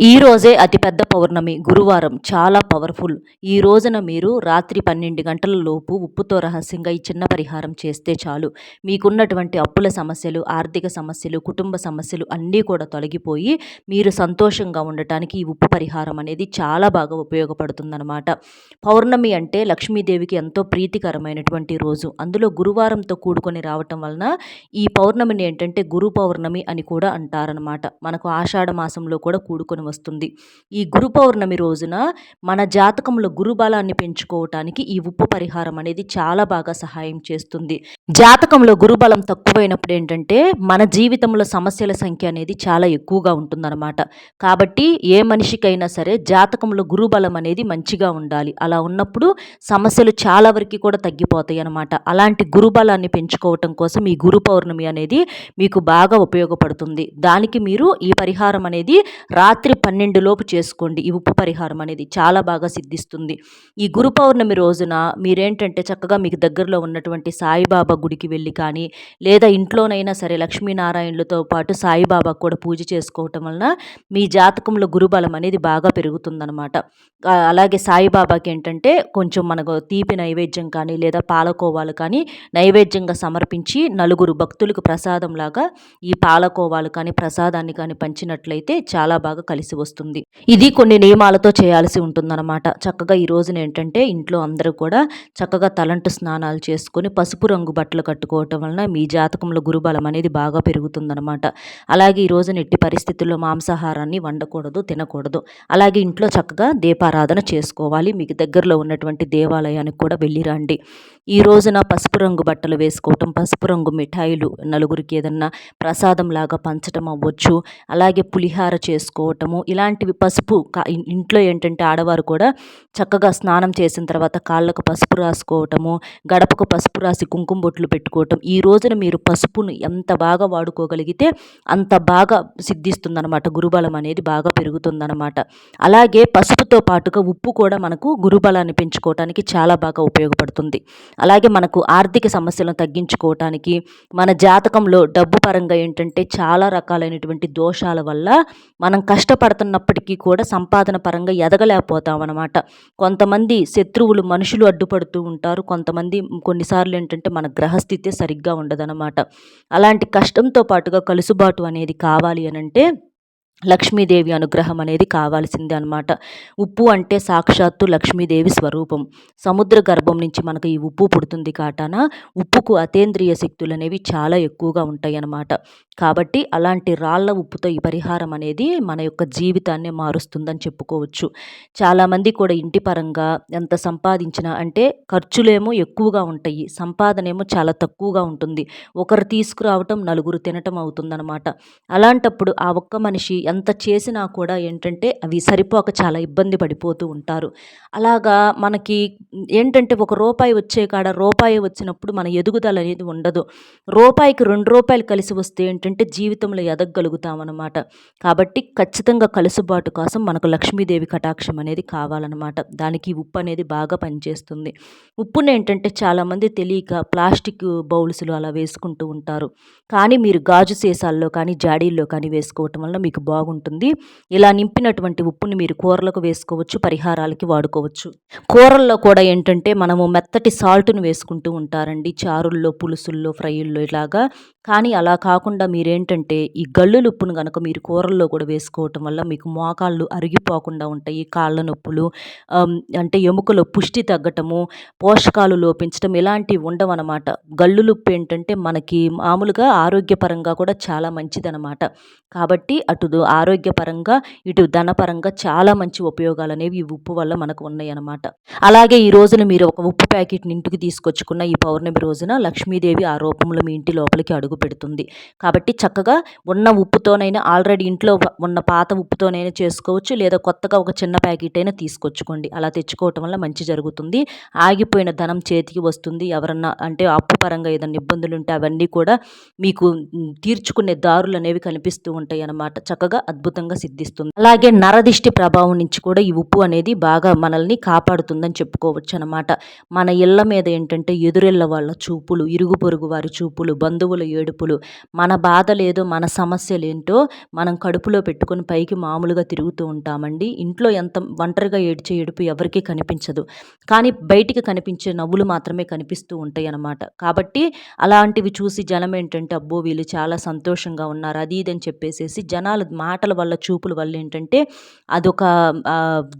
ఈ రోజే అతిపెద్ద పౌర్ణమి గురువారం. చాలా పవర్ఫుల్. ఈ రోజున మీరు రాత్రి పన్నెండు గంటల లోపు ఉప్పుతో రహస్యంగా ఈ చిన్న పరిహారం చేస్తే చాలు. మీకున్నటువంటి అప్పుల సమస్యలు ఆర్థిక సమస్యలు కుటుంబ సమస్యలు అన్నీ కూడా తొలగిపోయి మీరు సంతోషంగా ఉండటానికి ఈ ఉప్పు పరిహారం అనేది చాలా బాగా ఉపయోగపడుతుందన్నమాట. పౌర్ణమి అంటే లక్ష్మీదేవికి ఎంతో ప్రీతికరమైనటువంటి రోజు. అందులో గురువారంతో కూడుకొని రావటం వలన ఈ పౌర్ణమిని ఏంటంటే గురు పౌర్ణమి అని కూడా అంటారనమాట మనకు ఆషాఢ మాసంలో కూడా కూడుకొని వస్తుంది. ఈ గురు పౌర్ణమి రోజున మన జాతకంలో గురు బలాన్ని పెంచుకోవటానికి ఈ ఉప్పు పరిహారం అనేది చాలా బాగా సహాయం చేస్తుంది. జాతకంలో గురుబలం తక్కువైనప్పుడు ఏంటంటే మన జీవితంలో సమస్యల సంఖ్య అనేది చాలా ఎక్కువగా ఉంటుందన్నమాట. కాబట్టి ఏ మనిషికైనా సరే జాతకంలో గురుబలం అనేది మంచిగా ఉండాలి. అలా ఉన్నప్పుడు సమస్యలు చాలా వరకు కూడా తగ్గిపోతాయి అన్నమాట. అలాంటి గురుబలాన్ని పెంచుకోవటం కోసం ఈ గురు పౌర్ణమి అనేది మీకు బాగా ఉపయోగపడుతుంది. దానికి మీరు ఈ పరిహారం అనేది రాత్రి పన్నెండు లోపు చేసుకోండి. ఈ ఉప్పు పరిహారం అనేది చాలా బాగా సిద్ధిస్తుంది. ఈ గురు పౌర్ణమి రోజున మీరేంటంటే చక్కగా మీకు దగ్గరలో ఉన్నటువంటి సాయిబాబా గుడికి వెళ్ళి కానీ లేదా ఇంట్లోనైనా సరే లక్ష్మీనారాయణులతో పాటు సాయిబాబా కూడా పూజ చేసుకోవటం వలన మీ జాతకంలో గురుబలం అనేది బాగా పెరుగుతుందనమాట అలాగే సాయిబాబాకి ఏంటంటే కొంచెం మనకు తీపి నైవేద్యం కానీ లేదా పాలకోవాలు కానీ నైవేద్యంగా సమర్పించి నలుగురు భక్తులకు ప్రసాదం లాగా ఈ పాలకోవాలు కానీ ప్రసాదాన్ని కానీ పంచినట్లయితే చాలా బాగా కలిసి వస్తుంది. ఇది కొన్ని నియమాలతో చేయాల్సి ఉంటుందన్నమాట. చక్కగా ఈ రోజున ఏంటంటే ఇంట్లో అందరూ కూడా చక్కగా తలంటు స్నానాలు చేసుకొని పసుపు రంగు బట్టలు కట్టుకోవటం వలన మీ జాతకంలో గురుబలం అనేది బాగా పెరుగుతుందన్నమాట. అలాగే ఈ రోజున ఎట్టి పరిస్థితుల్లో మాంసాహారాన్ని వండకూడదు తినకూడదు. అలాగే ఇంట్లో చక్కగా దీపారాధన చేసుకోవాలి. మీకు దగ్గరలో ఉన్నటువంటి దేవాలయానికి కూడా వెళ్ళి రండి. ఈ రోజున పసుపు రంగు బట్టలు వేసుకోవటం పసుపు రంగు మిఠాయిలు నలుగురికి ఏదన్నా ప్రసాదం లాగా పంచటం అవ్వచ్చు. అలాగే పులిహార చేసుకోవటము ఇలాంటివి పసుపు ఇంట్లో ఏంటంటే ఆడవారు కూడా చక్కగా స్నానం చేసిన తర్వాత కాళ్ళకు పసుపు రాసుకోవటము గడపకు పసుపు రాసి కుంకుమ బొట్లు పెట్టుకోవటం ఈ రోజున మీరు పసుపును ఎంత బాగా వాడుకోగలిగితే అంత బాగా సిద్ధిస్తుందనమాట గురుబలం అనేది బాగా పెరుగుతుందనమాట అలాగే పసుపుతో పాటుగా ఉప్పు కూడా మనకు గురుబలాన్ని పెంచుకోవటానికి చాలా బాగా ఉపయోగపడుతుంది. అలాగే మనకు ఆర్థిక సమస్యలను తగ్గించుకోవటానికి మన జాతకంలో డబ్బు పరంగా ఏంటంటే చాలా రకాలైనటువంటి దోషాల వల్ల మనం కష్ట కష్టపడుతున్నప్పటికీ కూడా సంపాదన పరంగా ఎదగలేకపోతాం అనమాట కొంతమంది శత్రువులు మనుషులు అడ్డుపడుతూ ఉంటారు. కొంతమంది కొన్నిసార్లు ఏంటంటే మన గ్రహస్థితే సరిగ్గా ఉండదన్నమాట. అలాంటి కష్టంతో పాటుగా కలుసుబాటు అనేది కావాలి అని అంటే లక్ష్మీదేవి అనుగ్రహం అనేది కావాల్సిందే అనమాట ఉప్పు అంటే సాక్షాత్తు లక్ష్మీదేవి స్వరూపం. సముద్ర గర్భం నుంచి మనకు ఈ ఉప్పు పుడుతుంది కాటాన ఉప్పుకు అతేంద్రియ శక్తులు అనేవి చాలా ఎక్కువగా ఉంటాయి అన్నమాట. కాబట్టి అలాంటి రాళ్ళ ఉప్పుతో ఈ పరిహారం అనేది మన యొక్క జీవితాన్ని మారుస్తుందని చెప్పుకోవచ్చు. చాలామంది కూడా ఇంటి పరంగా ఎంత సంపాదించినా అంటే ఖర్చులేమో ఎక్కువగా ఉంటాయి. సంపాదన ఏమో చాలా తక్కువగా ఉంటుంది. ఒకరు తీసుకురావటం నలుగురు తినటం అవుతుందన్నమాట. అలాంటప్పుడు ఆ ఒక్క మనిషి ఎంత చేసినా కూడా ఏంటంటే అవి సరిపోక చాలా ఇబ్బంది పడిపోతూ ఉంటారు. అలాగా మనకి ఏంటంటే ఒక రూపాయి వచ్చే కాడ రూపాయి వచ్చినప్పుడు మన ఎదుగుదల అనేది ఉండదు. రూపాయికి రెండు రూపాయలు కలిసి వస్తే ఏంటంటే జీవితంలో ఎదగలుగుతామన్నమాట కాబట్టి ఖచ్చితంగా కలుసుబాటు కోసం మనకు లక్ష్మీదేవి కటాక్షం అనేది కావాలన్నమాట. దానికి ఉప్పు అనేది బాగా పనిచేస్తుంది. ఉప్పుని ఏంటంటే చాలామంది తెలియక ప్లాస్టిక్ బౌల్స్లో అలా వేసుకుంటూ ఉంటారు. కానీ మీరు గాజు సీసాల్లో కానీ జాడీల్లో కానీ వేసుకోవటం వల్ల మీకు బాగుంటుంది. ఇలా నింపినటువంటి ఉప్పుని మీరు కూరలకు వేసుకోవచ్చు పరిహారాలకి వాడుకోవచ్చు. కూరల్లో కూడా ఏంటంటే మనము మెత్తటి సాల్ట్ను వేసుకుంటూ ఉంటారండి. చారుల్లో పులుసుల్లో ఫ్రైల్లో ఇలాగా. కానీ అలా కాకుండా మీరేంటంటే ఈ గల్లు ఉప్పును కనుక మీరు కూరల్లో కూడా వేసుకోవటం వల్ల మీకు మోకాళ్ళు అరిగిపోకుండా ఉంటాయి. కాళ్ళ నొప్పులు అంటే ఎముకలో పుష్టి తగ్గటము పోషకాలు లోపించటం ఇలాంటివి ఉండవన్నమాట గల్లులుప్పు ఏంటంటే మనకి మామూలుగా ఆరోగ్యపరంగా కూడా చాలా మంచిదనమాట. కాబట్టి అటు ఆరోగ్యపరంగా ఇటు ధనపరంగా చాలా మంచి ఉపయోగాలు అనేవి ఈ ఉప్పు వల్ల మనకు ఉన్నాయి అనమాట అలాగే ఈ రోజున మీరు ఒక ఉప్పు ప్యాకెట్ని ఇంటికి తీసుకొచ్చుకున్న ఈ పౌర్ణమి రోజున లక్ష్మీదేవి ఆ రూపంలో మీ ఇంటి లోపలికి అడుగు పెడుతుంది. కాబట్టి చక్కగా ఉన్న ఉప్పుతోనైనా ఆల్రెడీ ఇంట్లో ఉన్న పాత ఉప్పుతోనైనా చేసుకోవచ్చు లేదా కొత్తగా ఒక చిన్న ప్యాకెట్ అయినా తీసుకొచ్చుకోండి. అలా తెచ్చుకోవటం వల్ల మంచి జరుగుతుంది. ఆగిపోయిన ధనం చేతికి వస్తుంది. ఎవరన్నా అంటే అప్పు పరంగా ఏదైనా ఇబ్బందులు ఉంటే అవన్నీ కూడా మీకు తీర్చుకునే దారులు అనేవి కనిపిస్తూ ఉంటాయి అన్నమాట చక్కగా బాగా అద్భుతంగా సిద్ధిస్తుంది. అలాగే నరదిష్టి ప్రభావం నుంచి కూడా ఈ ఉప్పు అనేది బాగా మనల్ని కాపాడుతుందని చెప్పుకోవచ్చు అనమాట మన ఇళ్ళ మీద ఏంటంటే ఎదురెళ్ళ వాళ్ళ చూపులు ఇరుగు పొరుగు వారి చూపులు బంధువుల ఏడుపులు మన బాధలేదో మన సమస్యలు ఏంటో మనం కడుపులో పెట్టుకొని పైకి మామూలుగా తిరుగుతూ ఉంటామండి. ఇంట్లో ఎంత ఒంటరిగా ఏడ్చే ఏడుపు ఎవరికీ కనిపించదు. కానీ బయటికి కనిపించే నవ్వులు మాత్రమే కనిపిస్తూ ఉంటాయి అన్నమాట. కాబట్టి అలాంటివి చూసి జనం ఏంటంటే అబ్బో వీళ్ళు చాలా సంతోషంగా ఉన్నారు అది ఇది అని చెప్పేసేసి జనాలు మాటల వల్ల చూపుల వల్ల ఏంటంటే అదొక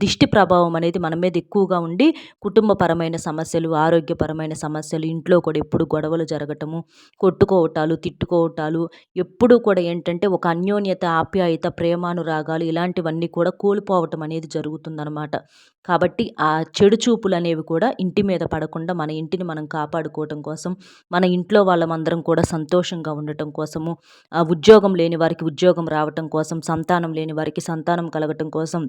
దిష్టి ప్రభావం అనేది మన మీద ఎక్కువగా ఉండి కుటుంబపరమైన సమస్యలు ఆరోగ్యపరమైన సమస్యలు ఇంట్లో కూడా ఎప్పుడు గొడవలు జరగటము కొట్టుకోవటాలు తిట్టుకోవటాలు ఎప్పుడూ కూడా ఏంటంటే ఒక అన్యోన్యత ఆప్యాయత ప్రేమానురాగాలు ఇలాంటివన్నీ కూడా కోల్పోవటం అనేది జరుగుతుందనమాట కాబట్టి ఆ చెడు చూపులు అనేవి కూడా ఇంటి మీద పడకుండా మన ఇంటిని మనం కాపాడుకోవటం కోసం మన ఇంట్లో వాళ్ళమందరం కూడా సంతోషంగా ఉండటం కోసము ఉద్యోగం లేని వారికి ఉద్యోగం రావటం కోసం సంతానం లేని వారికి సంతానం కలగటం కోసం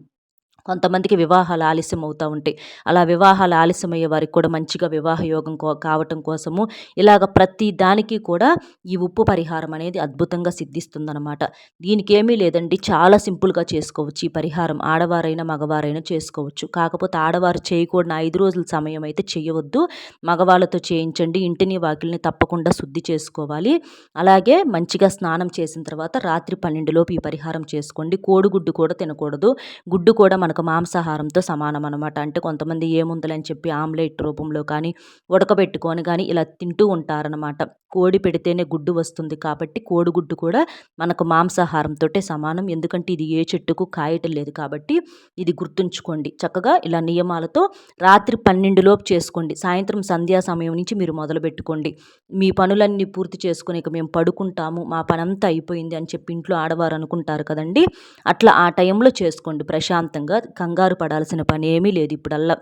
కొంతమందికి వివాహాలు ఆలస్యం అవుతూ ఉంటాయి. అలా వివాహాలు ఆలస్యమయ్యే వారికి కూడా మంచిగా వివాహ యోగం కావటం కోసము ఇలాగ ప్రతి దానికి కూడా ఈ ఉప్పు పరిహారం అనేది అద్భుతంగా సిద్ధిస్తుందనమాట దీనికి ఏమీ లేదండి చాలా సింపుల్గా చేసుకోవచ్చు ఈ పరిహారం. ఆడవారైనా మగవారైనా చేసుకోవచ్చు. కాకపోతే ఆడవారు చేయకూడని ఐదు రోజుల సమయం అయితే చేయవద్దు. మగవాళ్ళతో చేయించండి ఇంటిని వాకిల్ని తప్పకుండా శుద్ధి చేసుకోవాలి. అలాగే మంచిగా స్నానం చేసిన తర్వాత రాత్రి పన్నెండులోపు ఈ పరిహారం చేసుకోండి. కోడిగుడ్డు కూడా తినకూడదు. గుడ్డు కూడా మన మనకు మాంసాహారంతో సమానం అనమాట అంటే కొంతమంది ఏముందని చెప్పి ఆమ్లెట్ రూపంలో కానీ ఉడకబెట్టుకొని కానీ ఇలా తింటూ ఉంటారనమాట కోడి పెడితేనే గుడ్డు వస్తుంది కాబట్టి కోడిగుడ్డు కూడా మనకు మాంసాహారంతో సమానం. ఎందుకంటే ఇది ఏ చెట్టుకు కాయటం లేదు కాబట్టి ఇది గుర్తుంచుకోండి. చక్కగా ఇలా నియమాలతో రాత్రి పన్నెండులోపు చేసుకోండి. సాయంత్రం సంధ్యా సమయం నుంచి మీరు మొదలు పెట్టుకోండి. మీ పనులన్నీ పూర్తి చేసుకుని ఇక మేము పడుకుంటాము మా పనంతా అయిపోయింది అని చెప్పి ఇంట్లో ఆడవారు అనుకుంటారు కదండి. అట్లా ఆ టైంలో చేసుకోండి ప్రశాంతంగా. కంగారు పడాల్సిన పని ఏమీ లేదు ఇప్పుడల్లా.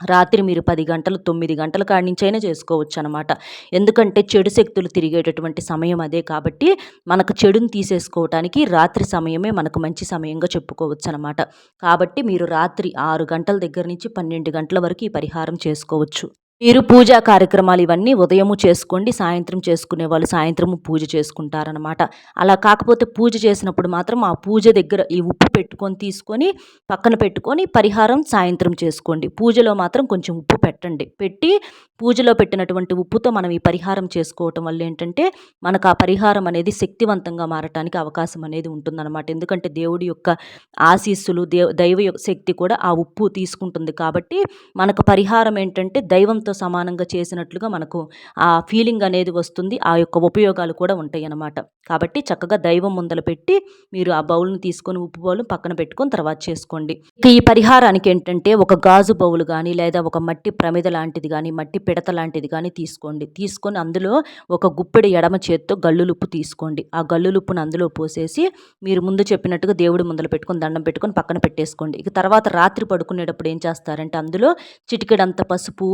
రాత్రి మీరు పది గంటలు తొమ్మిది గంటల కాడినించైనా చేసుకోవచ్చు అనమాట ఎందుకంటే చెడు శక్తులు తిరిగేటటువంటి సమయం అదే కాబట్టి మనకు చెడుని తీసేసుకోవటానికి రాత్రి సమయమే మనకు మంచి సమయంగా చెప్పుకోవచ్చు అనమాట కాబట్టి మీరు రాత్రి ఆరు గంటల దగ్గర నుంచి పన్నెండు గంటల వరకు ఈ పరిహారం చేసుకోవచ్చు. మీరు పూజా కార్యక్రమాలు ఇవన్నీ ఉదయము చేసుకోండి సాయంత్రం చేసుకునే వాళ్ళు సాయంత్రము పూజ చేసుకుంటారనమాట అలా కాకపోతే పూజ చేసినప్పుడు మాత్రం ఆ పూజ దగ్గర ఈ ఉప్పు పెట్టుకొని తీసుకొని పక్కన పెట్టుకొని పరిహారం సాయంత్రం చేసుకోండి. పూజలో మాత్రం కొంచెం ఉప్పు పెట్టండి. పెట్టి పూజలో పెట్టినటువంటి ఉప్పుతో మనం ఈ పరిహారం చేసుకోవటం వల్ల ఏంటంటే మనకు ఆ పరిహారం అనేది శక్తివంతంగా మారటానికి అవకాశం అనేది ఉంటుందన్నమాట. ఎందుకంటే దేవుడి యొక్క ఆశీస్సులు దేవ దైవ శక్తి కూడా ఆ ఉప్పు తీసుకుంటుంది కాబట్టి మనకు పరిహారం ఏంటంటే దైవం దైవంతో సమానంగా చేసినట్లుగా మనకు ఆ ఫీలింగ్ అనేది వస్తుంది. ఆ యొక్క ఉపయోగాలు కూడా ఉంటాయి అన్నమాట కాబట్టి చక్కగా దైవం ముందల పెట్టి మీరు ఆ బౌల్ని తీసుకొని ఉప్పు బౌల్ పక్కన పెట్టుకొని తర్వాత చేసుకోండి. ఇక ఈ పరిహారానికి ఏంటంటే ఒక గాజు బౌల్ కానీ లేదా ఒక మట్టి ప్రమిద లాంటిది కానీ మట్టి పిడత లాంటిది కానీ తీసుకోండి. తీసుకొని అందులో ఒక గుప్పెడు ఎడమ చేత్తో గల్లులుప్పు తీసుకోండి. ఆ గల్లులుప్పును అందులో పోసేసి మీరు ముందు చెప్పినట్టుగా దేవుడు ముందలు పెట్టుకొని దండం పెట్టుకొని పక్కన పెట్టేసుకోండి. ఇక తర్వాత రాత్రి పడుకునేటప్పుడు ఏం చేస్తారంటే అందులో చిటికెడంత పసుపు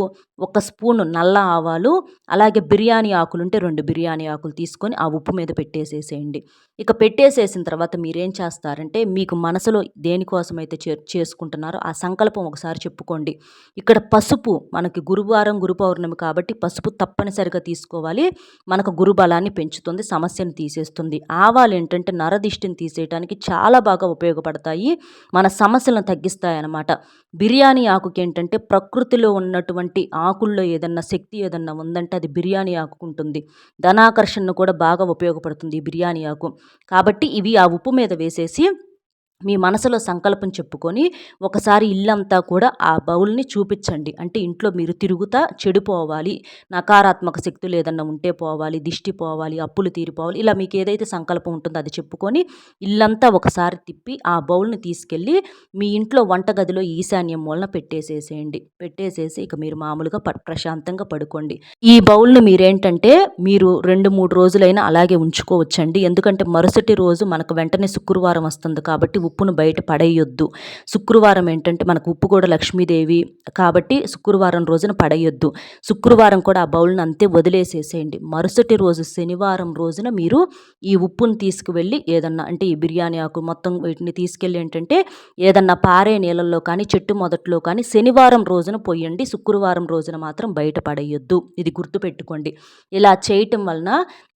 ఒక స్పూన్ నల్ల ఆవాలు అలాగే బిర్యానీ ఆకులు ఉంటే రెండు బిర్యానీ ఆకులు తీసుకొని ఆ ఉప్పు మీద పెట్టేసేసేయండి. ఇక పెట్టేసేసిన తర్వాత మీరేం చేస్తారంటే మీకు మనసులో దేనికోసమైతే చే చేసుకుంటున్నారో ఆ సంకల్పం ఒకసారి చెప్పుకోండి. ఇక్కడ పసుపు మనకి గురువారం గురు పౌర్ణమి కాబట్టి పసుపు తప్పనిసరిగా తీసుకోవాలి. మనకు గురుబలాన్ని పెంచుతుంది సమస్యను తీసేస్తుంది. ఆవాలు ఏంటంటే నరదిష్టిని తీసేయడానికి చాలా బాగా ఉపయోగపడతాయి. మన సమస్యలను తగ్గిస్తాయి అన్నమాట బిర్యానీ ఆకుకి ఏంటంటే ప్రకృతిలో ఉన్నటువంటి ఆకుల్లో ఏదన్నా శక్తి ఏదన్నా ఉందంటే అది బిర్యానీ ఆకుకుంటుంది ధనాకర్షణను కూడా బాగా ఉపయోగపడుతుంది ఈ బిర్యానీ ఆకు. కాబట్టి ఇవి ఆ ఉప్పు మీద వేసేసి మీ మనసులో సంకల్పం చెప్పుకొని ఒకసారి ఇల్లంతా కూడా ఆ బౌల్ని చూపించండి. అంటే ఇంట్లో మీరు తిరుగుతా చెడిపోవాలి నకారాత్మక శక్తులు ఏదన్నా ఉంటే పోవాలి దిష్టి పోవాలి అప్పులు తీరిపోవాలి ఇలా మీకు ఏదైతే సంకల్పం ఉంటుందో అది చెప్పుకొని ఇల్లంతా ఒకసారి తిప్పి ఆ బౌల్ని తీసుకెళ్ళి మీ ఇంట్లో వంటగదిలో ఈశాన్యం మూలన పెట్టేసేసేయండి. పెట్టేసేసి ఇక మీరు మామూలుగా ప్రశాంతంగా పడుకోండి. ఈ బౌల్ని మీరేంటంటే మీరు రెండు మూడు రోజులైనా అలాగే ఉంచుకోవచ్చండి. ఎందుకంటే మరుసటి రోజు మనకు వెంటనే శుక్రవారం వస్తుంది కాబట్టి ఉప్పును బయట పడేయొద్దు. శుక్రవారం ఏంటంటే మనకు ఉప్పు కూడా లక్ష్మీదేవి కాబట్టి శుక్రవారం రోజున పడేయొద్దు. శుక్రవారం కూడా ఆ బౌల్ని అంతే వదిలేసేసేయండి. మరుసటి రోజు శనివారం రోజున మీరు ఈ ఉప్పును తీసుకువెళ్ళి ఏదన్నా అంటే ఈ బిర్యానీ ఆకు మొత్తం వీటిని తీసుకెళ్ళి ఏంటంటే ఏదన్నా పారే నీళ్ళల్లో కానీ చెట్టు మొదట్లో కానీ శనివారం రోజున పోయండి శుక్రవారం రోజున మాత్రం బయట పడేయొద్దు. ఇది గుర్తుపెట్టుకోండి. ఇలా చేయటం వలన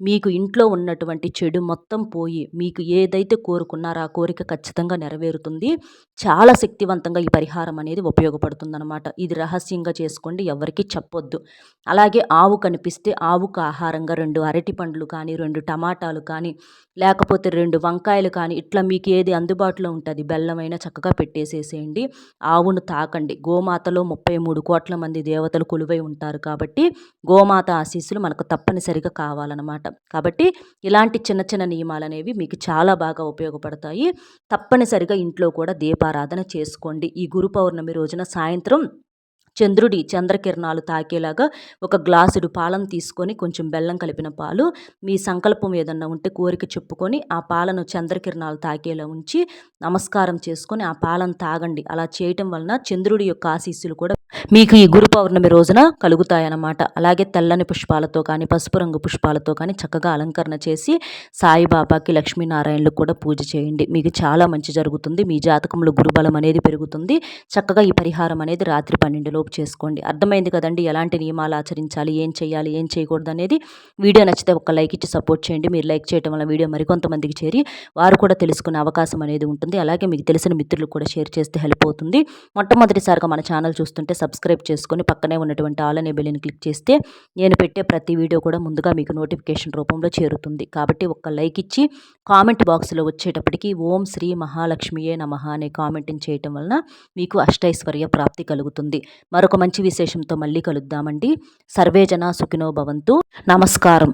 మీకు ఇంట్లో ఉన్నటువంటి చెడు మొత్తం పోయి మీకు ఏదైతే కోరుకున్నారో ఆ కోరిక ఖచ్చితంగా నెరవేరుతుంది. చాలా శక్తివంతంగా ఈ పరిహారం అనేది ఉపయోగపడుతుందన్నమాట. ఇది రహస్యంగా చేసుకోండి ఎవరికి చెప్పొద్దు. అలాగే ఆవు కనిపిస్తే ఆవుకు ఆహారంగా రెండు అరటి పండ్లు కానీ రెండు టమాటాలు కానీ లేకపోతే రెండు వంకాయలు కానీ ఇట్లా మీకు ఏది అందుబాటులో ఉంటుంది బెల్లమైనా చక్కగా పెట్టేసేసేయండి. ఆవును తాకండి. గోమాతలో ముప్పై మూడు కోట్ల మంది దేవతలు కొలువై ఉంటారు కాబట్టి గోమాత ఆశీస్సులు మనకు తప్పనిసరిగా కావాలన్నమాట. కాబట్టి ఇలాంటి చిన్న చిన్న నియమాలు అనేవి మీకు చాలా బాగా ఉపయోగపడతాయి. తప్పనిసరిగా ఇంట్లో కూడా దీపారాధన చేసుకోండి. ఈ గురు పౌర్ణమి రోజున సాయంత్రం చంద్రుడి చంద్రకిరణాలు తాకేలాగా ఒక గ్లాసుడు పాలను తీసుకొని కొంచెం బెల్లం కలిపిన పాలు మీ సంకల్పం ఏదన్నా ఉంటే కోరిక చెప్పుకొని ఆ పాలను చంద్రకిరణాలు తాకేలా ఉంచి నమస్కారం చేసుకొని ఆ పాలను తాగండి. అలా చేయటం వలన చంద్రుడి యొక్క ఆశీస్సులు కూడా మీకు ఈ గురు పౌర్ణమి రోజున కలుగుతాయన్నమాట. అలాగే తెల్లని పుష్పాలతో కానీ పసుపు రంగు పుష్పాలతో కానీ చక్కగా అలంకరణ చేసి సాయిబాబాకి లక్ష్మీనారాయణలకు కూడా పూజ చేయండి. మీకు చాలా మంచి జరుగుతుంది. మీ జాతకంలో గురుబలం అనేది పెరుగుతుంది. చక్కగా ఈ పరిహారం అనేది రాత్రి పన్నెండులో పన్నెండులోపు చేసుకోండి. అర్థమైంది కదండి ఎలాంటి నియమాలు ఆచరించాలి ఏం చేయాలి ఏం చేయకూడదు అనేది. వీడియో నచ్చితే ఒక లైక్ ఇచ్చి సపోర్ట్ చేయండి. మీరు లైక్ చేయడం వల్ల వీడియో మరికొంతమందికి చేరి వారు కూడా తెలుసుకునే అవకాశం అనేది ఉంటుంది. అలాగే మీకు తెలిసిన మిత్రులు కూడా షేర్ చేస్తే హెల్ప్ అవుతుంది. మొట్టమొదటిసారిగా మన ఛానల్ చూస్తుంటే సబ్స్క్రైబ్ చేసుకొని పక్కనే ఉన్నటువంటి ఆల్ అనే బెల్లిని క్లిక్ చేస్తే నేను పెట్టే ప్రతి వీడియో కూడా ముందుగా మీకు నోటిఫికేషన్ రూపంలో చేరుతుంది. కాబట్టి ఒక్క లైక్ ఇచ్చి కామెంట్ బాక్స్లో వచ్చేటప్పటికి ఓం శ్రీ మహాలక్ష్మియే నమ అనే కామెంట్ని చేయటం వలన మీకు అష్టైశ్వర్య ప్రాప్తి కలుగుతుంది. మరొక మంచి విశేషంతో మళ్ళీ కలుద్దామండి. సర్వేజన సుఖినో భవంతు. నమస్కారం.